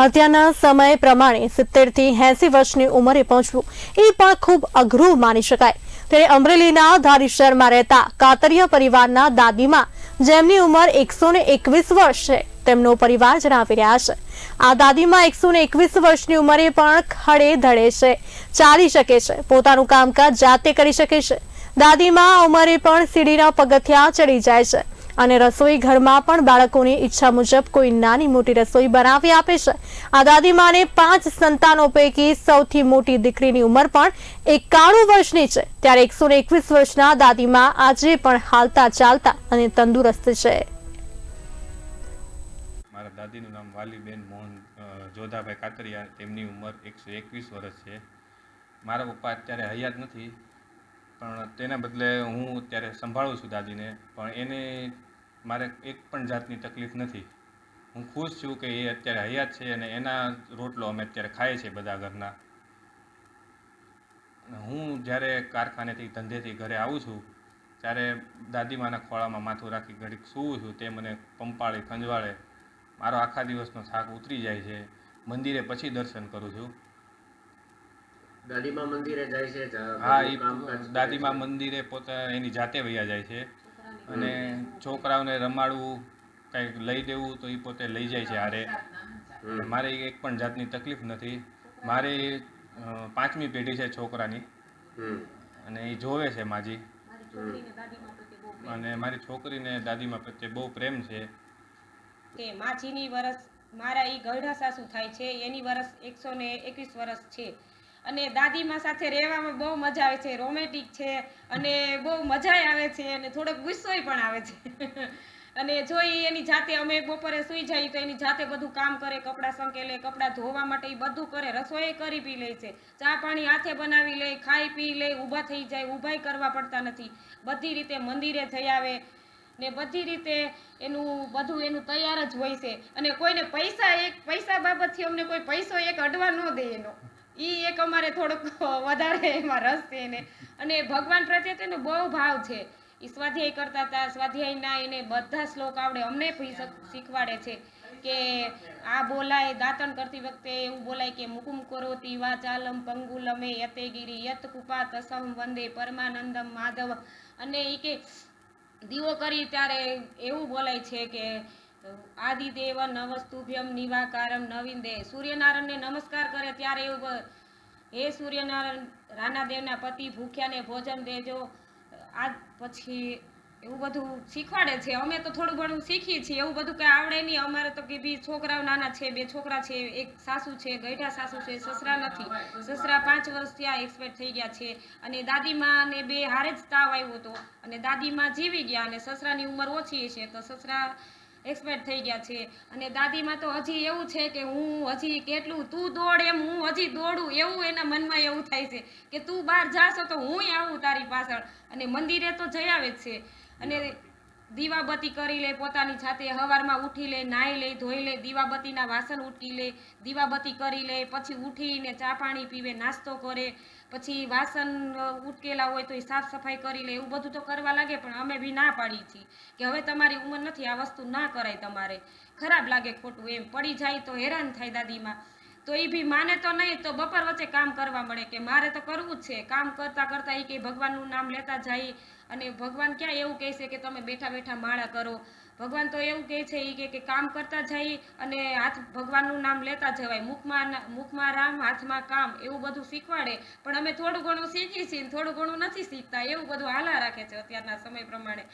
અત્યારના સમય પ્રમાણે સિત્તેરથી એસી વર્ષની ઉંમરે પહોંચવું, એ પણ ખૂબ અઘરું માની શકાય. ત્યારે અમરેલીના ધારી શહેરમાં રહેતા કાતરિયા પરિવારના દાદીમાં, જેમની ઉંમર એકસો એકવીસ વર્ષ છે, તેમનો પરિવાર જણાવી રહ્યા છે. આ દાદીમાં એકસો એકવીસ વર્ષની ઉંમરે પણ ખડે ધડે છે, ચાલી શકે છે, પોતાનું કામકાજ જાતે કરી શકે છે. દાદીમાં ઉંમરે પણ સીડીના પગથિયા ચડી જાય છે. અને રસોઈ ઘરમાં પણ બાળકોની ઈચ્છા મુજબ કોઈ નાની મોટી રસોઈ બનાવી આપે છે. આ દાદીમાને પાંચ સંતાનો પૈકી સૌથી મોટી દીકરીની ઉંમર પણ એકાણું વર્ષની છે. ત્યારે એકસો એકવીસ વર્ષના દાદીમા આજે પણ હાલતા ચાલતા અને તંદુરસ્ત છે. મારા દાદીનું નામ વાલીબેન મોહન જોધાભાઈ કાતરિયા. તેમની ઉંમર એકસો એકવીસ વર્ષ છે. મારા પપ્પા અત્યારે હયાત નથી, પણ તેના બદલે હું અત્યારે સંભાળું છું દાદીને. પણ એને મારે એક પણ જાતની તકલીફ નથી. હું ખુશ છું કે એ અત્યારે હયાત છે અને એના રોટલો અમે અત્યારે ખાઈએ છીએ બધા ઘરના. હું જ્યારે કારખાનેથી ધંધેથી ઘરે આવું છું ત્યારે દાદીમાના ખોળામાં માથું રાખી ઘડીક સૂવું છું તે મને પંપાળે ખંજવાળે મારો આખા દિવસનો થાક ઉતરી જાય છે. મંદિરે પછી દર્શન કરું છું. દાદીમા મંદિરે જાય છે હા એ દાદીમા મંદિરે પોતા એની જાતે વૈયા જાય છે. અને છોકરાઓને રમાડવું કંઈક લઈ દેવું તો એ પોતે લઈ જાય છે હારે. મારે એક પણ જાતની તકલીફ નથી. મારે પાંચમી પેઢી છે છોકરાની. અને એ જોવે છે માજી. અને મારી છોકરીને દાદીમા પ્રત્યે બહુ પ્રેમ છે. કે માજીની વરસ મારા એ ગરડા સાસુ થાય છે એની વરસ એકસો ને એકવીસ વરસ છે. અને દાદીમા સાથે રહેવામાં બહુ મજા આવે છે, રોમેન્ટિક છે અને બહુ મજા આવે છે અને થોડોક ગુસ્સોય પણ આવે છે. અને જો એની જાતે અમે બપોરે સૂઈ જઈએ તો એની જાતે બધું કામ કરે, કપડાં સંકેલે, કપડાં ધોવા માટે એ બધું કરે, રસોઈ કરી પી લે છે. ચા પાણી હાથે બનાવી લે, ખાઈ પી લે, ઊભા થઈ જાય ઊભાઈ કરવા પડતા નથી. બધી રીતે મંદિરે જઈ આવે ને બધી રીતે એનું બધું એનું તૈયાર જ હોય છે. અને કોઈને પૈસા એક, પૈસા બાબતથી અમને કોઈ પૈસો એક અડવા ન દે એનો. ઈ એક અમારે થોડોક વધારે એમાં રસ છે એને. અને ભગવાન પ્રત્યે તેનો બહુ ભાવ છે. એ સ્વાધ્યાય કરતા હતા સ્વાધ્યાયના એને બધા શ્લોક આવડે. અમને શીખવાડે છે કે આ બોલાય, દાંતણ કરતી વખતે એવું બોલાય કે મુકુમ કરોતી વાચાલમ પંગુલમે યતેગીરી યત કૃપા તસહમ વંદે પરમાનંદમ માધવ. અને એ કે દીવો કરી ત્યારે એવું બોલાય છે કે આદિદેવ નવસ્તુભ્યમ નિવાકારમ નવીન દે સૂર્યનારાયણને નમસ્કાર કરે ત્યારે એવું હે સૂર્યનારાયણ, રાનાદેવના પતિ ભૂખ્યાને ભોજન દેજો. આ પછી એવું બધું શીખવાડે છે. અમે તો થોડું ઘણું શીખીએ છીએ. એવું બધું કંઈ આવડે નહીં. અમારે તો કે બી છોકરાઓ નાના છે, બે છોકરા છે, એક સાસુ છે ગઈઢા સાસુ છે, સસરા નથી. સસરા પાંચ વર્ષ ત્યાં એક્સપાયર થઈ ગયા છે. અને દાદીમાને બે હારે જ તાવ આવ્યો હતો. અને દાદીમાં જીવી ગયા અને સસરાની ઉંમર ઓછી છે તો સસરા એક્સપાયર થઈ ગયા છે. અને દાદીમાં તો હજી એવું છે કે હું હજી કેટલું, તું દોડ એમ, હું હજી દોડું એવું એના મનમાં એવું થાય છે કે તું બહાર જાશો તો હું આવું તારી પાછળ. અને મંદિરે તો જઈ આવે જ છે. અને દીવાબત્તી કરી લે, પોતાની જાતે હવારમાં ઉઠી લે, નાહી લે, ધોઈ લે, દીવાબત્તીના વાસણ ઉટકી લે, દીવાબત્તી કરી લે, પછી ઉઠીને ચા પાણી પીવે, નાસ્તો કરે, પછી વાસણ ઉટકેલા હોય તો એ સાફ સફાઈ કરી લે, એવું બધું તો કરવા લાગે, પણ અમે બી ના પાડી છીએ કે હવે તમારી ઉંમર નથી, આ વસ્તુ ના કરાય તમારે. ખરાબ લાગે ખોટું એમ, પડી જાય તો હેરાન થાય દાદીમાં. તો એ બી માને તો નહીં, તો બપોર વચ્ચે કામ કરવા મળે કે મારે તો કરવું જ છે. કામ કરતા કરતા એ કે ભગવાનનું નામ લેતા જાય અને ભગવાન ક્યાં એવું કહે છે કે તમે બેઠા બેઠા માળા કરો. ભગવાન તો એવું કહે છે એ કે કામ કરતા જાય અને હાથ ભગવાનનું નામ લેતા જવાય. મુખમાં મુખમાં રામ, હાથમાં કામ એવું બધું શીખવાડે. પણ અમે થોડું ઘણું શીખી છીએ થોડું ઘણું નથી શીખતા. એવું બધું હાલા રાખે છે અત્યારના સમય પ્રમાણે.